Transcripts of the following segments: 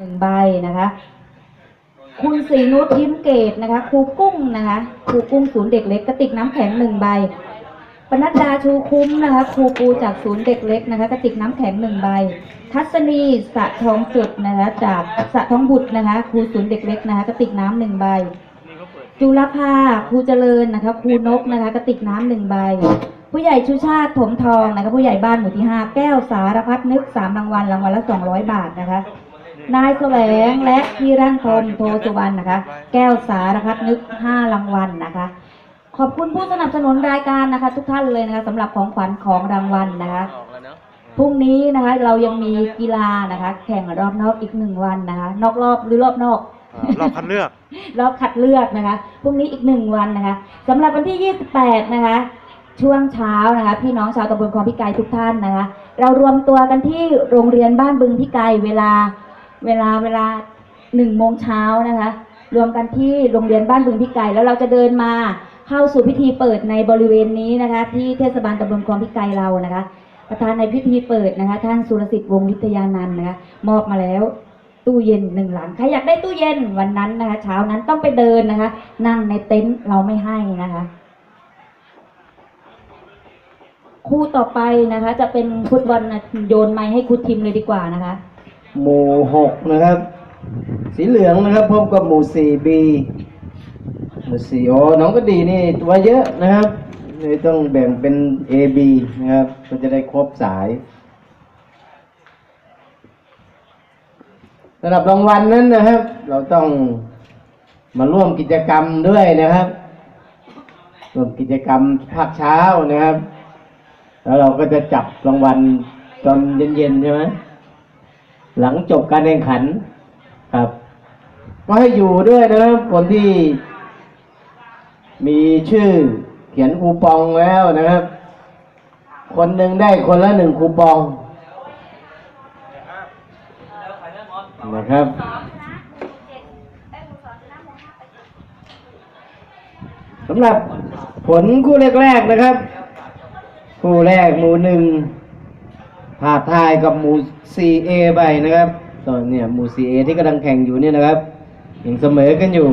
หนึ่งใบนะคะ คุณศรีนุชยิ้มเกตนะคะ ครูกุ้งนะคะครูกุ้งศูนย์เด็กเล็กกระติกน้ำแข็งหนึ่งใบปนัดดาชูคุ้มนะคะ ครูปูจากศูนย์เด็กเล็กนะคะกระติกน้ำแข็งหนึ่งใบ ทัศนีสะทองจุดนะคะจากสะทองบุตรนะคะ ครูศูนย์เด็กเล็กนะคะกระติกน้ำหนึ่งใบ จุลภาครูเจริญนะคะ ครูนกนะคะกระติกน้ำหนึ่งใบ ผู้ใหญ่ชูชาติถมทองนะคะ ผู้ใหญ่บ้านหมู่ที่ห้าแก้วสารพัดนึกสามรางวัลรางวัลละสองร้อยบาทนะคะ นายแสวงและพี่รันพรโทสุวรรณนะคะ แก้วสารพัดนึกห้ารางวัลนะคะ ขอบคุณผู้สนับสนุนรายการนะคะ ทุกท่านเลยนะคะสำหรับของขวัญของรางวัลนะคะพรุ่งนี้นะคะเรายังมีกีฬานะคะ แข่งรอบนอกอีกหนึ่งวันนะคะ นอกรอบหรือรอบนอกอ่ารอบคัดเลือก รอบคัดเลือกนะคะพรุ่งนี้อีกหนึ่งวันนะคะสำหรับวันที่ 28 นะคะ ช่วงเช้านะคะ พี่น้องชาวตำบลคลองพิไกรทุกท่านนะคะ เรารวมตัวกันที่โรงเรียนบ้านบึงพิไกรเวลา เวลาเวลาหนึ่งโมงเช้านะคะ รวมกันที่โรงเรียนบ้านบึงพิไกรแล้วเราจะเดินมาเข้าสู่พิธีเปิดในบริเวณนี้นะคะ ที่เทศบาลตำบลคลองพิไกเรานะคะ ประธานในพิธีเปิดนะคะ ท่านสุรสิทธิ์วงศ์วิทยานันท์นะคะมอบมาแล้วตู้เย็นหนึ่งหลังใครอยากได้ตู้เย็นวันนั้นนะคะเช้านั้นต้องไปเดินนะคะ นั่งในเต็นท์เราไม่ให้นะคะ คู่ต่อไปนะคะ จะเป็นฟุตบอลนโยนไม้ให้คุณทิมเลยดีกว่านะคะ หมู่หกนะครับ สีเหลืองนะครับพบกับหมู่สี่บีหมู่สี่โอน้องก็ดีนี่ตัวเยอะนะครับเลยต้องแบ่งเป็น A B นะครับก็จะได้ครบสายสำหรับรางวัลนั้นนะครับ เราต้องมาร่วมกิจกรรมด้วยนะครับร่วมกิจกรรมภาคเช้านะครับ แล้วเราก็จะจับรางวัลตอนเย็นๆใช่ไหม หลังจบการแข่งขันครับ ก็ให้อยู่ด้วยนะครับคนที่ มีชื่อเขียนคูปองแล้วนะครับ คนหนึ่งได้คนละหนึ่งคูปองนะครับสำหรับผลคู่แรกๆนะครับ คู่แรกหมู่หนึ่ง ผาดทายกับหมู 4A ไปนะครับตอนเนี่ยหมู 4A ที่กำลังแข่งอยู่เนี่ยนะครับยังเสมอกันอยู่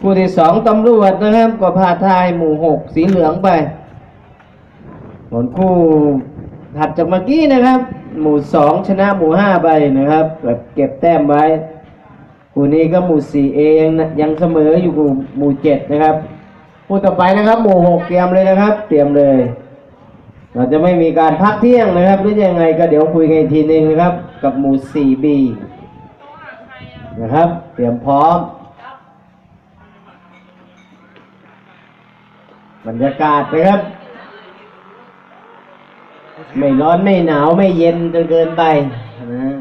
คู่ที่สองตำรวจนะครับก็ผาดทายหมู่6สีเหลืองไปผลคู่ถัดจากเมื่อกี้นะครับ หมู่สองชนะหมู่ห้าไปนะครับแบบเก็บแต้มไว้คู่นี้ก็หมู่ 4A ยังยังเสมออยู่กับหมู่เจ็ดนะครับคู่ต่อไปนะครับ หมู่หกเตรียมเลยนะครับ เตรียมเลย เราจะไม่มีการพักเที่ยงนะครับ หรือยังไงก็เดี๋ยวคุยกันอีกทีหนึงนะครับ กับหมู่ 4B นะครับ เตรียมพร้อม บรรยากาศนะครับ ไม่ร้อนไม่หนาวไม่เย็นจนเกินไปนะ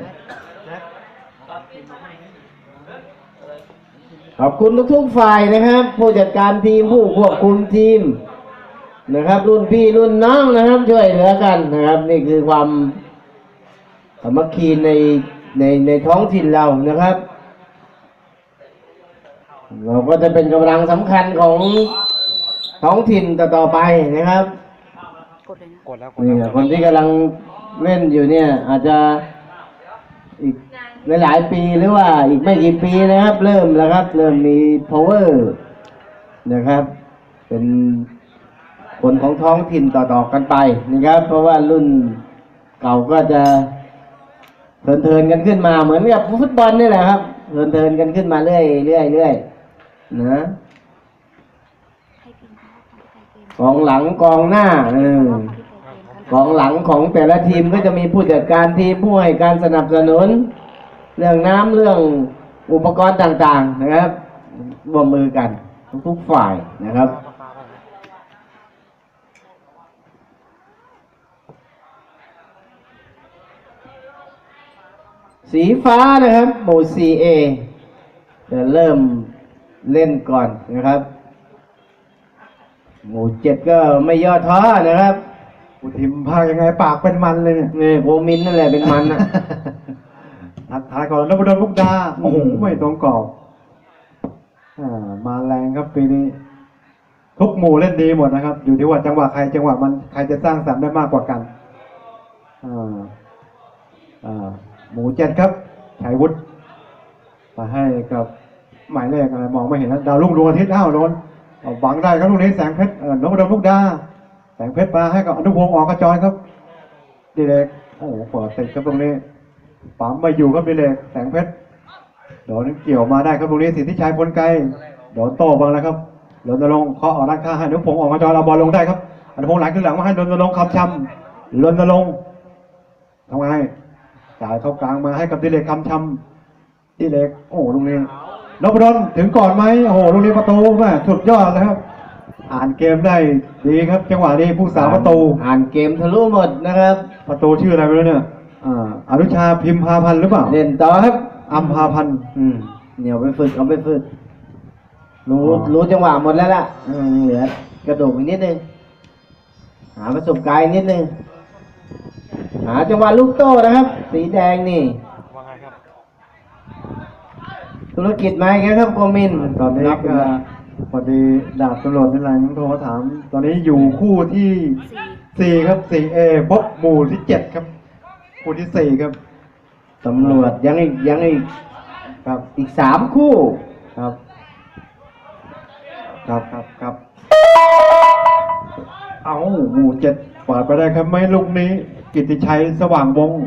ขอบคุณทุกๆฝ่ายนะครับ ผู้จัดการทีมผู้ควบคุมทีม นะครับ รุ่นพี่รุ่นน้องนะครับ ช่วยเหลือกันนะครับ นี่คือความสามัคคีในในในท้องถิ่นเรานะครับ เราก็จะเป็นกำลังสำคัญของท้องถิ่นต่อๆไปนะครับกดแล้วกดนี่แล้วคนที่กำลังเล่นอยู่เนี่ย อาจจะอีกหลายๆปีหรือว่าอีกไม่กี่ปีนะครับ เริ่มแล้วครับ เริ่มมี power นะครับ เป็น คนของท้องถิ่นต่อๆกันไปนะครับ เพราะว่ารุ่นเก่าก็จะเทินๆกันขึ้นมาเหมือนกับฟุตบอลนี่แหละครับเทินๆกันขึ้นมาเรื่อยๆเรื่อยนะกองหลังกองหน้าเออกองหลังของแต่ละทีมก็จะมีผู้จัดการทีมผู้ให้การสนับสนุน เรื่องน้ำเรื่องอุปกรณ์ต่าง ๆ นะครับร่วมมือกันทุกฝ่ายนะครับ สีฟ้านะครับ หมู่ 4A จะเริ่มเล่นก่อนนะครับ หมู่เจ็ดก็ไม่ย่อท้อนะครับกูทิมพายังไงปากเป็นมันเลยเนี่ยนี่โกมินนั่นแหละเป็นมันนะ ทักทายก่อนนพดลมุกดาโอ้โหไม่ตรงกรอบอ่ามาแรงครับปีนี้ทุกหมู่เล่นดีหมดนะครับ อยู่ที่ว่าจังหวะใครจังหวะมันใครจะสร้างสรรค์ได้มากกว่ากันอ่าอ่า หมูเจ็ดครับชัยวุฒิมาให้กับหมายเลขอะไรมองไม่เห็นนะดาวรุ่งดวงอาทิตย์อ้าวโดนเอาบังได้ครับลูกนี้แสงเพชรเออนพดลลูกดา แสงเพชรมาให้กับอนุพงศ์ออกกระจรครับดีเล็กโอ้โหเปิดติดครับตรงนี้ปั๊มมาอยู่ครับดีเล็กแสงเพชรโดนเกี่ยวมาได้ครับตรงนี้สิทธิชัยพลไกลโดนโต้บังแล้วครับรณรงค์เคาะออกด้านข้างให้อนุพงศ์ออกกระจรเอาบอลลงได้ครับอนุพงศ์ไหลขึ้นหลังมาให้รณรงค์คำช้ำรณรงค์ทำไง จ่ายเข้ากลางมาให้กับดิเล็กคำชำดิเล็กโอ้โหตรงนี้นพดลถึงก่อนไหมโอ้โหตรงนี้ประตูแม่สุดยอดนะครับ อ่านเกมได้ดีครับ จังหวะนี้ผู้สาวประตู อ่านเกมทะลุหมดนะครับ ประตูชื่ออะไรไม่รู้เนี่ยอ่าอนุชาพิมพาพันธ์หรือเปล่าเล่นต่อครับอัมพาพันธ์อืมเดี๋ยวไปฝึกเอาไปฝึกรู้อ๋อรู้จังหวะหมดแล้วล่ะอืมเหลือกระโดดอีกนิดนึงหาประสบการณ์อีกนิดนึง หาจังหวะลูกโต้นะครับ สีแดงนี่ธุรกิจมาอีกแล้วครับโกมินตอนนี้รับก็พอดีดาบตำรวจนี่แหละโทรมาถาม ตอนนี้อยู่คู่ที่สี่ครับสี่เอพบหมู่ที่เจ็ดครับ คู่ที่สี่ครับตำรวจยังอีกยังอีกครับอีกสามคู่ครับ ครับครับครับเอาหมู่เจ็ดเปิดไปได้ครับไหม่ลูกนี้ กิตติชัยสว่างวงศ์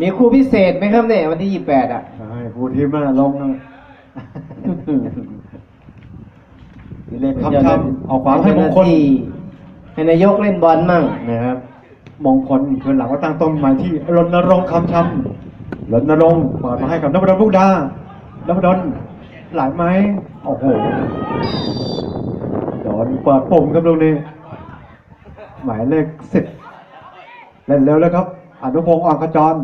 มีคู่พิเศษไหมครับเนี่ยวันที่ยี่แปดอะใช่ผู้ทีมน่าลงนะดีเล็กคำชำเอาความให้มงคลให้นายกเล่นบอลมั่งนะครับมงคลคืนหลังว่าตั้งต้นหมายที่รณรงค์คำชำรณรงค์เปิดมาให้กับนพดลพุกดานพดล หลายไหมโอ้โหโดนเปิดปุ่มครับตรงนี้ หมายเลขสิบเล่นเร็วแล้วครับอนุพงศ์อ่อนขจร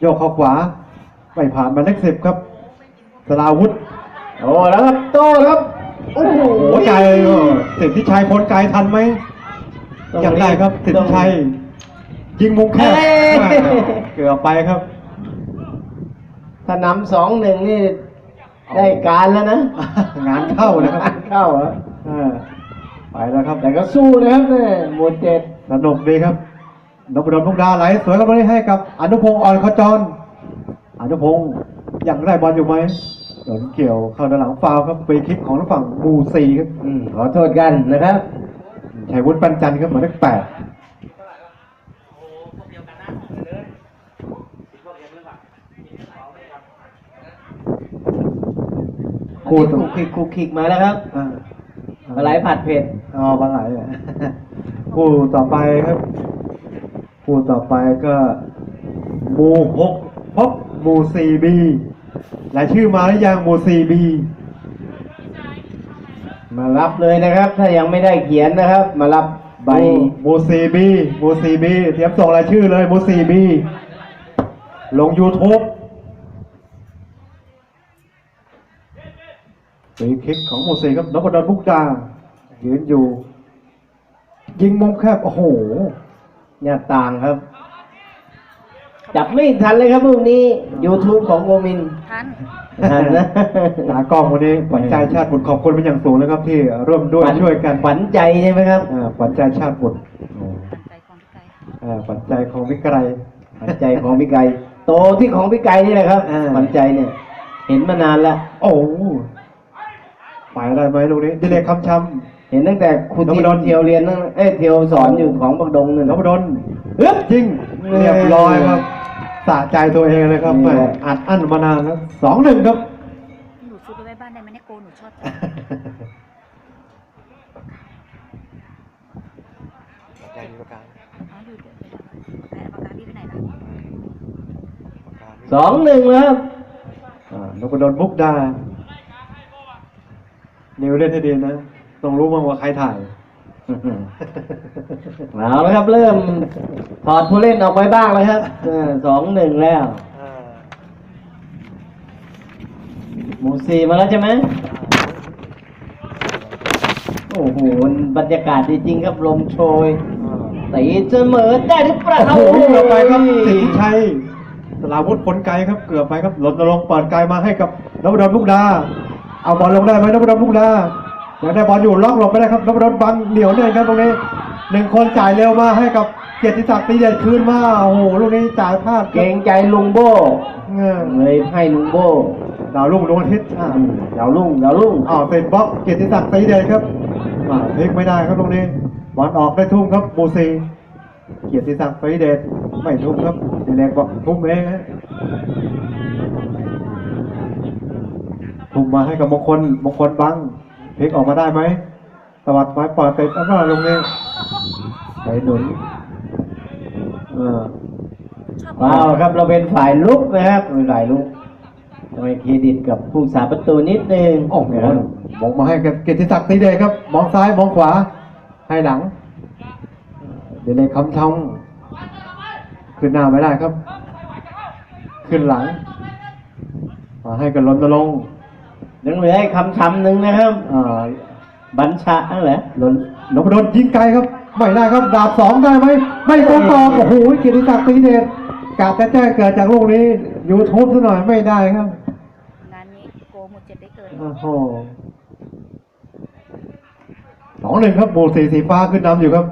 โยกเข้าขวา ไม่ผ่านหมายเลขสิบครับสลาวุธโอ้แล้วครับโต้ครับ โอ้โหโอ้โหใจเออสิทธิชัยพลไกลทันไหมต้องยังได้ครับสิทธิชัย ยิงมุมแคบเอ้ยแม่เกือบไปครับถ้านำสองหนึ่งนี่ ได้การแล้วนะ งานเข้านะครับงานเข้าเหรอเออไปแล้วครับ แต่ก็สู้นะครับเนี่ยหมวดเจ็ดสนุกดีครับนพดลพุกดาไหลสวยครับวันนี้ให้กับ อนุพงศ์อ่อนขจรอนุพงศ์ยังได้บอลอยู่ไหมโดนเกี่ยวเข้าด้านหลังฟาวล์ครับฟรีคิกของทางฝั่งบูซีครับอืมขอโทษกันนะครับชัยวุฒิปันจันทร์ครับหมายเลขแปด คู่คุกคิกคุกคิกมาแล้วครับอ่าปลาไหลผัดเผ็ดอ๋อปลาไหลอะคู่ต่อไปครับ คู่ต่อไปก็หมู่หกพบหมู่สี่บีรายชื่อมาหรือยังหมู่สี่บีมารับเลยนะครับ ถ้ายังไม่ได้เขียนนะครับ มารับใบหมู่สี่บีหมู่สี่บีเตรียมส่งรายชื่อเลยหมู่สี่บีลง YouTube ฟรีคิกของหมู่สี่ครับนพดลบุกดายืนอยู่ ยิงมุมแคบ โอ้โหเนี่ยต่างครับ จับไม่ทันเลยครับพวกนี้ YouTube ของโกมินทันทันนะตากล้องวันนี้ขวัญใจชาติบุตรขอบคุณเป็นอย่างสูงนะครับ ที่ร่วมด้วยช่วยกันขวัญใจใช่ไหมครับอ่าขวัญใจชาติบุตรใจของพี่ไก่อ่าขวัญใจของวิกไรขวัญใจของพี่ไก่โตที่ของพี่ไก่นี่แหละครับอ่าขวัญใจเนี่ย เห็นมานานแล้วโอ้ ไปได้ไหมลูกนี้ดิเลกคำชเห็นตั้งแต่ครูนพทีดลเที่ยวเรียนนั่นเอ้ยเที่ยวสอนอยู่ของปักดงนั่นำนนะพดลฮึบยิงเรียบร้อยครับสะใจตัวเองเลยครับนี่แหม่แหละอัดอั้นมานานแล้วสองหนึ่งครับ หนูซื้อไปไว้บ้านได้ไหมเนี่ยโกหนูชอบจังอ๋ออยู่เดี๋ยวไปเอาปากกาพี่ไปไหนล่ะสองหนึ่งแล้วครับ อ่านพดลมุกดา นิวเล่นให้ดีนะต้องรู้บ้างว่าใครถ่าย เอาแล้วครับเริ่มถอดผู้เล่นออกไปบ้างแล้วครับเออสองหนึ่งแล้วหมูสี่มาแล้วใช่ไหมโอ้โหบรรยากาศดีจริงครับลมโชยตีเสมอได้หรือเปล่าโอ้โหเกือบไปครับสิทธิชัยสลาวุธผลไกลครับ เกือบไปครับหล่นลงค์เปิดไกลมาให้กับนพดลมุกดา เอาบอลลงได้ไหมนพดลมุกดาอยากได้บอลอยู่ล็อกหลบไม่ได้ครับนพดลบังเหนียวเนี่ยครับตรงนี้หนึ่งคนจ่ายเร็วมาให้กับเกียรติศักดิ์ตีเด็ดคืนมาโอ้โหลูกนี้จ่ายพลาดเกรงใจลุงโบเงอเลยให้ลุงโบดาวรุ่งดวงอาทิตย์อ่าอืมดาวรุ่งดาวรุ่งอ้าวเป็นบล็อกเกียรติศักดิ์ตีเด็ดครับอ่าพลิกไม่ได้ครับตรงนี้บอลออกได้ทุ่มครับบูซีเกียรติศักดิ์ตีเด็ดไม่ทุ่มครับดีเล็กบอกทุ่มเองฮะ ทุ่มมาให้กับมงคลมงคลบังพลิกออกมาได้ไหมสวัสดิ์ไม้ปอดติดแล้วก็ลงนี้ไปหนุนเออว้าวครับเราเป็นฝ่ายลุกนะครับเป็นฝ่ายลุกต้องให้เครดิตกับผู้สาประตูนิดนึงโอ้โหมองมาให้กับเกียรติศักดิ์ตีเดชครับ มองซ้ายมองขวา ให้หลัง เดี๋ยวเลยคำช่องขึ้นหน้าไม่ได้ครับ ขึ้นหลัง มาให้กับรณรงค์ ยังเหลืออีกคำคำหนึ่งนะครับอ่าบัญชานั่นแหละรณนพดลยิงไกลครับไม่ได้ครับดาบสองได้ไหมไม่ตรงต่อโอ้โหเกียรติศักดิ์ตีเดชกาจะแจ้งเกิดจากลูกนี้ยูทูบซะหน่อยไม่ได้ครับงานนี้โกหมดเจ็ดได้เกินโอ้โหสองหนึ่งครับหมู่สีสีฟ้าขึ้นนำอยู่ครับ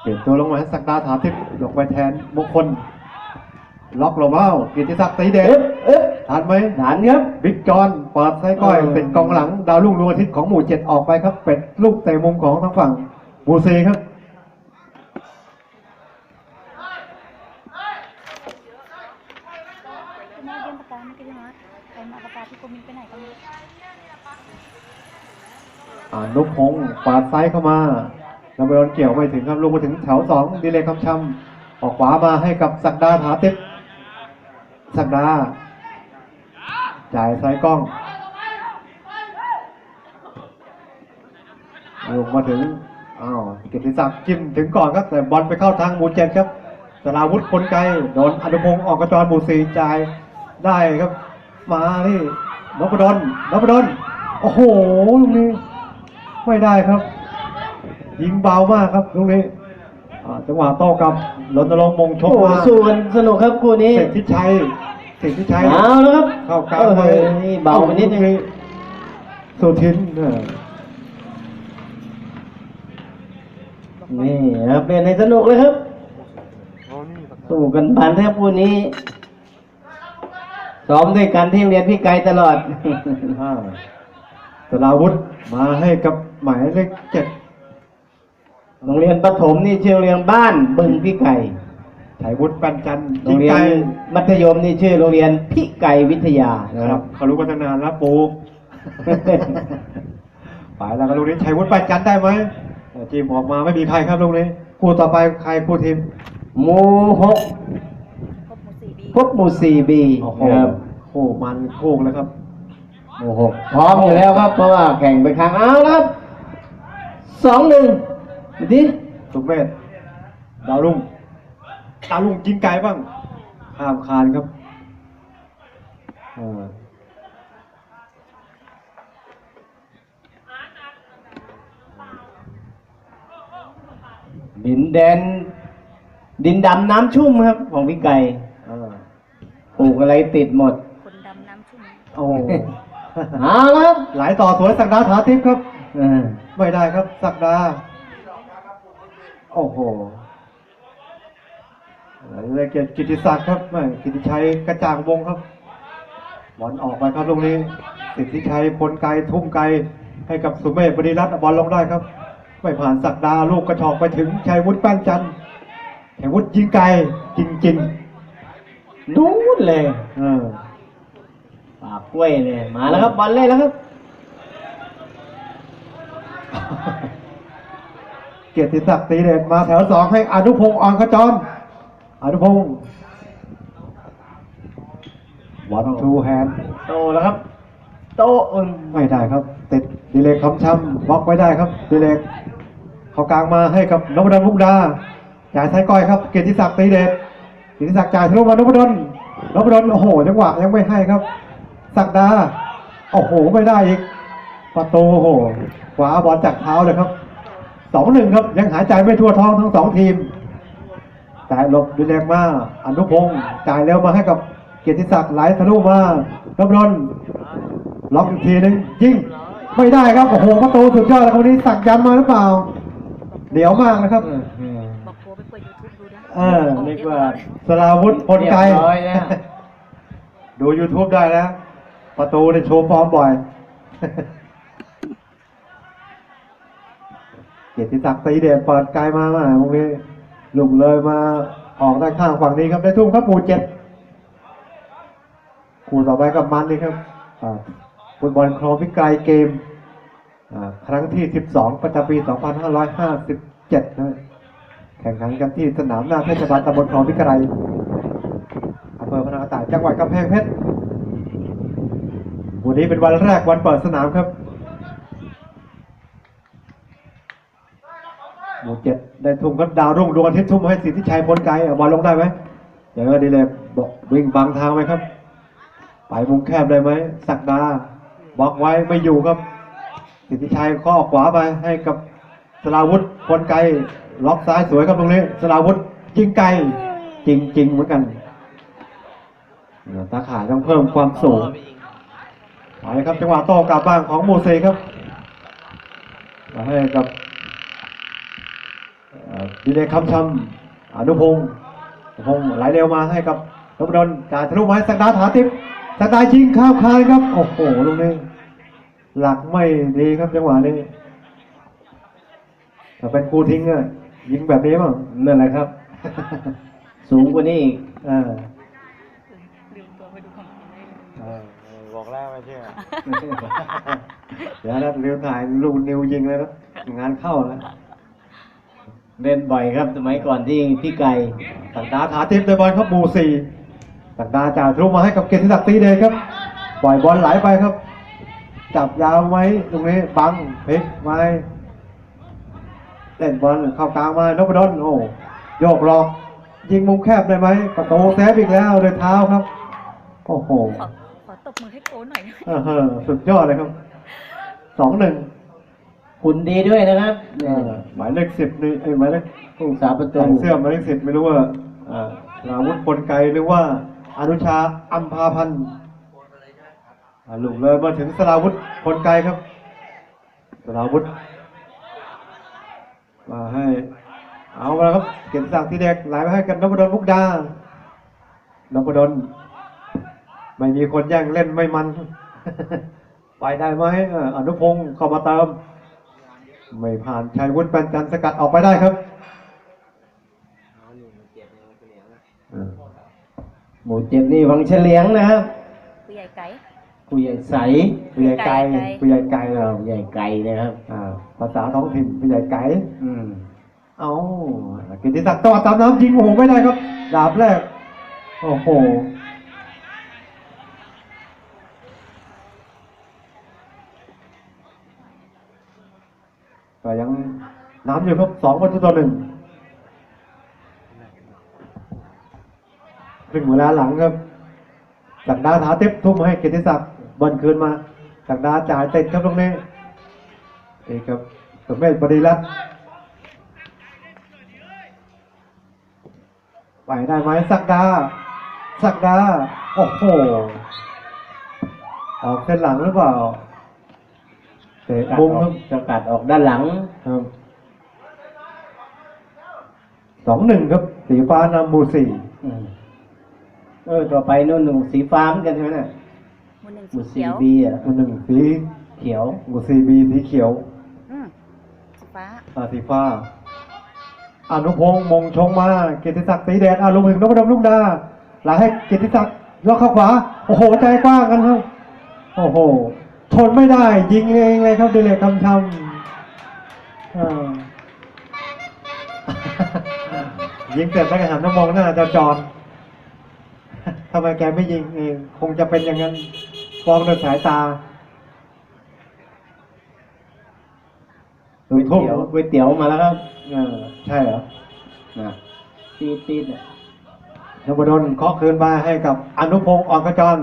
เปลี่ยนตัวลงมาให้สักดาถาทิพย์ลงไปแทนมงคล ล็อกลงเบ้ากิติศักดิ์ตีเดชเอ๊ะเอ๊ะทันไหมฐานครับ บิ๊กจอนเปิดไส้ก้อยเออ เป็นกองหลัง ดาวลุ่งดวงอาทิตย์ของหมู่เจ็ดออกไปครับ เป็นลูกเตะมุมของทางฝั่งหมู่สีครับแม่เยี่ยมปากกาไม่กี่มาใครมาปากกาที่กูมีไปไหนกันเนี่ยอ่านุพงศ์ปาดซ้ายเข้ามาลำไปโดนเกี่ยวไม่ถึงครับลงมาถึงแถวสองดีเลยคำชำออกขวามาให้กับสักดาถาทิพย์ สักดาจ่ายซ้ายกล้องลงมาถึงอ้าวกิติศักดิ์จิ้มถึงก่อนครับแต่บอลไปเข้าทางหมูเจ็ดครับสราวุธคนไกลโดนอนุพงศ์ออกกระจรหมูสีจ่ายได้ครับ มาที่นพดลนพดลโอ้โหลูกนี้ ไม่ได้ครับ ยิงเบามากครับลูกนี้ อ่าจังหวะโต้กลับรณรงค์มงชโอ้กโหมาสู้กันสนุกครับคู่นี้เศรษฐิชัยเศรษฐิชัย เอาแล้วครับเข้ากลางเออไปนี่เบาไปนิดนึงสุทินเออนี่ครับเป็นในสนุกเลยครับสู้กันผ่านแทบคู่นี้ซ้อมด้วยกันที่โรงเรียนพี่ไกลตลอด อ่าสราวุธมาให้กับหมายเลขเจ็ด โรงเรียนประถมนี่ชื่อโรงเรียนบ้านบึงพี่ไก่ชัยวุฒิปันจันทร์โรงเรียไกนมัธยมนี่ชื่อโรงเรียนพี่ไก่วิทยานะนะคครัรับบเขารู้กันตั้งนานแล้วปูไปแล้วก็ลูกนี้ชัยวุฒิปันจันทร์ได้ไหมแต่ทีมออกมาไม่มีใครครับลูกนี้คู่ต่อไปใครคู่ทีม หมูหกครบหมู่สี่บีพบหมูสี่บีโอ้โหครับคู่มันคู่แล้วครับ หมูหกพร้อมอยู่แล้วครับ เพราะว่าแข่งไปครั้งเอาแล้วครับสองหนึ่ง ดูดิสุเมธดาวรุ่งดาวรุ่งยิงไกลบ้างข้ามคานครับอ่าดินแดน ดินดำน้ำชุ่มครับ ของพี่ไก่อ่าปลูกอะไรติดหมด คนดำน้ำชุ่ม โอ้เอาแล้วครับ หลายต่อสวยสักดาถาทิพย์ครับเออไม่ได้ครับสักดา โอ้โหเลยเกียรติกิติศักดิ์ครับไม่กิติชัยกระจ่างวงครับบอลออกไปครับตรงนี้สิทธิชัยพลไกลทุ่มไกลให้กับสุเมธบริรัตน์บอลลงได้ครับ ไม่ผ่านสักดาลูกกระชอกไปถึงชัยวุฒิแป้นจันทร์ชัยวุฒิยิงไกลจริงนู้นเลยๆเออปากกล้วยเลยมาแล้วครับบอลเล่นแล้วครับ เกียรติศักดิ์ตีเดชมาแถวสองให้อนุพงศ์อ่อนขจรอนุพงศ์วันทูแฮนโตแล้วครับ โตอืมไม่ได้ครับ ติดดีเลกคำช้ำบล็อกไม่ได้ครับดีเลกเขากลางมาให้กับนพดลมุกดาจ่ายท้ายก้อยครับ เกียรติศักดิ์ตีเดชเกียรติศักดิ์จ่ายทะลุมานพดลนพดลโอ้โหจังหวะยังไม่ให้ครับ ศักดาโอ้โหไม่ได้อีกประตูโอ้โหขวาบอลจากเท้าเลยครับ สองหนึ่งครับ ยังหายใจไม่ทั่วท้องทั้งสองทีม แต่หลบดีแรงมาอนุพงศ์จ่ายเร็วมาให้กับเกียรติศักดิ์ไหลทะลุมานพดลล็อกอีกทีนึงยิงไม่ได้ครับโอ้โหประตูสุดยอดแล้วคนนี้สักยันต์มาหรือเปล่าเหนียวมากนะครับบอกโกไปเปิดยูทูบดูนะเออเรียกว่าสลาวุธพลไกลเรียบร้อยแล้วดู YouTube ได้แล้วประตูได้โชว์ฟอร์มบ่อย เกียรติศักดิ์ศรีเดชเปิดไกลมามาตรงนี้ลุกเลยมาออกด้านข้างฝั่งนี้ครับได้ทุ่มครับหมู่เจ็ดคู่ต่อไปกับมันนี่ครับฟุตบอลครองพิกายเกมครั้งที่ 12 ประจำปี 2557 นะแข่งขันกันที่สนามหน้าเทศบาลตำบลคลองพิกายอำเภอพนัสตาจังหวัดกำแพงเพชรวันนี้เป็นวันแรกวันเปิดสนามครับ หมู่เจ็ดได้ทุ่มครับดาวรุ่งดวงอาทิตย์ทุ่มให้สิทธิชัยพลไกลเอาบอลลงได้ไหมอย่างนั้นดีเลยบอกวิ่งบังทางไหมครับ ไปมุมแคบได้ไหมสักดาบล็อกไว้ไม่อยู่ครับ สิทธิชัยข้อขวาไปให้กับสลาวุธพลไกลล็อกซ้ายสวยครับตรงนี้สลาวุธยิงไกลจริงจริงเหมือนกันตาข่ายต้องเพิ่มความสูงไปครับจังหวะโต้กลับบ้างของโมเสครับมาให้กับ ดีเลกคำชำอนุพงศ์อนุพงศ์ไหลเร็วมาให้กับนพดลจ่ายทะลุมาให้สักดาถาติบสักดายิงข้าวคานครับ โอ้โหลูกนี้หลักไม่ดีครับจังหวะนี้ถ้าเป็นครูทิ้งอะยิงแบบนี้มั้งนั่นแหละครับ สูงกว่านี้อีกเออลืมตัวไปดูของจริงได้เลยเออบอกแล้วไม่เชื่อเดี๋ยวนะเรียวถ่ายลูกนิวยิงเลยนะงานเข้าแล้ว เล่นบ่อยครับสมัยก่อนที่พี่ไก่ตักดาถาทิพย์ในบอลครับหมู่สี่ตักดาจ่ายทะลุมาให้กับเกียรติศักดิ์ตีเดชครับ ปล่อยบอลไหลไปครับ จับยาวไว้ตรงนี้บังพลิกไว้เล่นบอลเข้ากลางมานพดลโอ้โยกหลอกยิงมุมแคบได้ไหมประตูแซฟอีกแล้วโดยเท้าครับโอ้โหขอขอตบมือให้โกหน่อยเออเออสุดยอดเลยครับสองหนึ่ง คุณดีด้วยนะครับเออหมายเลขสิบนี่เอ้ยหมายเลขผู้สาประตูใส่เสื้อหมายเลขสิบไม่รู้ว่าอ่าราวุธพลไกลหรือว่าอนุชาอัมพาพันธ์อ่าลูกเลยมาถึงสราวุธพลไกลครับ สราวุธมาให้ เอาละครับ เก็บสั่งที่เด็กไหลไปให้กันนพดลมุกดานพดลไม่มีคนแย่งเล่นไม่มัน ไปได้ไหมเอ่ออนุพงศ์เข้ามาเติม ไม่ผ่านชัยวุฒิแปนจันทร์สกัดออกไปได้ครับเออหมู่เจ็ดนี่วังเฉลียงนะครับผู้ใหญ่ไก่ผู้ใหญ่ใสผู้ใหญ่ไก่ไก่ผู้ใหญ่ไก่เออผู้ใหญ่ไก่นะครับอ่าภาษาท้องถิ่นผู้ใหญ่ไก่อืมเอากิติศักดิ์ตวัดตามน้ำยิงโอ้โหไม่ได้ครับดาบแรกโอ้โห ก็ยังน้ำอยู่ครับสองประตูต่อหนึ่งครึ่งเวลาหลังครับจากดาถาเต็บทุ่มให้เกียรติศักดิ์บอลคืนมาจากดาจ่ายเต็ดครับตรงนี้เอกครับสมเด็จปริรัตไปได้ไหมสักดาสักดาโอ้โหออกเส้นหลังหรือเปล่า กัดมุมอคอรักบจะกัดออกด้านหลังครับสองหนึ่งครับ สีฟ้านำหมูสี่อืมเออ ต่อไปนู่นหนูสีฟ้าเหมือนกันใช่ไหมน่ะมือหนึ่งหมูสีสีเขียวบีอะอันหนึ่งสีเขียวหมูสี่บีสีเขียวอืมสีฟ้าอ่าสีฟ้าอนุพงษ์มงชงมาเกียรติศักดิ์สีแดงอาลงถึงนพดลลูกดาหลายให้เกียรติศักดิ์ยกเข้าขวา โอ้โหใจกว้างกันครับ โอ้โห ทนไม่ได้ ยิงเองเลยครับเดเลกคำทำอ่ายิงเสร็จแล้วก็หันมามองหน้าเจ้าจอนทำไมแกไม่ยิงเองคงจะเป็นอย่างนั้นมองด้วยสายตาก๋วยเตี๋ยวก๋วยเตี๋ยวมาแล้วครับเออใช่เหรอนะปีดปีดอะนพดลเคาะคืนมาให้กับอนุพงศ์อ่อนกระจร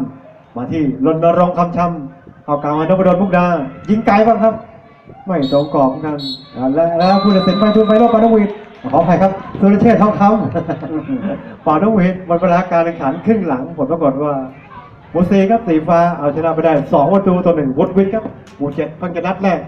มาที่รณรงค์คำชำ เอากลางมานพดลมุกดา ยิงไกลบ้างครับ ไม่ตรงกรอบกันและแล้วผู้ตัดสินไปทุนไปโลกปานวิทย์ขออภัยครับสุรเชษฐ์ทองคำปานวิทย์หมดเวลาการแข่งขันครึ่งหลังผลปรากฏว่าโมูซีครับสีฟ้าเอาชนะไปได้สองประตูต่อหนึ่งวุฒิวิทย์ครับหมูเจ็ดเพังจะนัดแรก